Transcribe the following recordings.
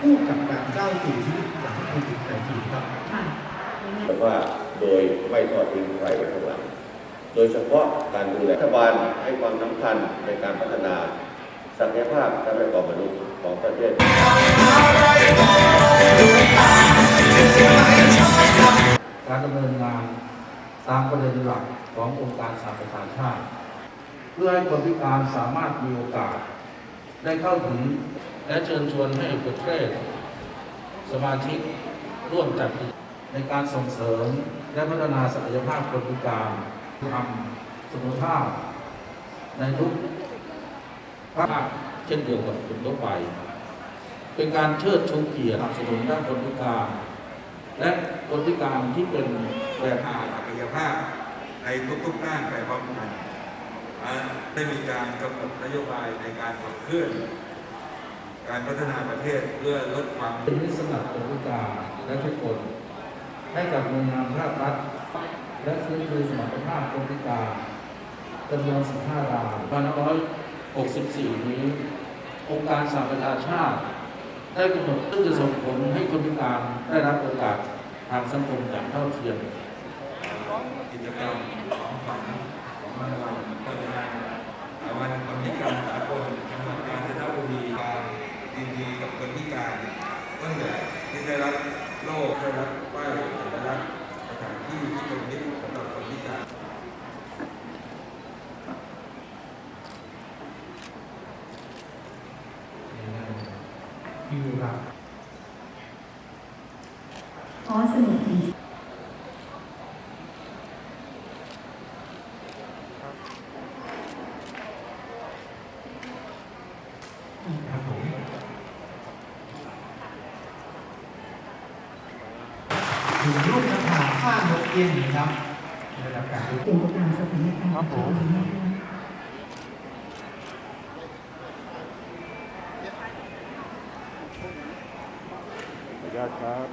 คู่กับการก้าวสู่ชีวิตหลังโควิด19ครับค่ะยังไงแต่ว่าโดยไม่ทอดทิ้งใครไว้ข้างหลังโดยเฉพาะการดูแลรัฐบาลให้ความสำคัญในการพัฒนาศักยภาพทรัพยากรมนุษย์ของประเทศการดำเนินงานตามประเด็นหลักขององค์การสหประชาชาติ เพื่อให้คนพิการสามารถมีโอกาส ได้เข้าถึง และเชิญชวนให้ประเทศ สมาชิกร่วมจัดกิจในการส่งเสริมและพัฒนาศักยภาพคนพิการทำสมรรถภาพ ในทุกภาคเช่นเดียวกับคนทั่วไป เป็นการเชิดชูเกียรติสนับสนุนด้านคนพิการ และคนพิการที่เป็นแบบหาศักยภาพในทุกๆด้านไปพร้อมกันได้มีการกำหนดนโยบายในการขับเคลื่อน การพัฒนาประเทศเพื่อลดความเป็นมิตรสนับคนพิการและทุกคน ให้กับหน่วยงานภาครัฐ และฟื้นฟูสมรรถภาพคนพิการจำนวน15ราย164 นี้ องค์การสหประชาชาติ ได้กำหนดซึ่งจะส่งผลให้คนพิการได้รับโอกาสทางสังคมอย่างเท่าเทียมกิจกรรมของขวัญของรางวัลพัฒนาวันคนพิการสากลจังหวัดกาญจนบุรีการ ยินดีกับคนพิการต้นแบบที่ได้รับโล่ได้รับป้ายได้รับสถานที่ที่เป็นมิตรสำหรับคนพิการอยู่ครับอ๋อสนุกจริง ครับผม ถึงรูปหน้าผาข้างนกเอี้ยงนะครับในระดับการเปลี่ยนไปตามสถานการณ์ครับผมนะคะขออนุญาตครับ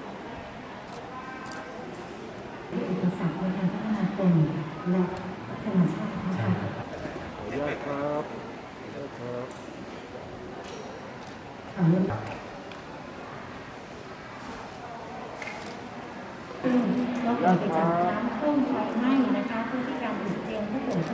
อุปสรรคในการพัฒนาคนและพัฒนาชาตินะคะขออนุญาตครับขออนุญาตครับ ซึ่งเราเกิดจากน้ำท่วมไฟไหม้นะคะพฤติกรรติดเตียงผู้ป่วย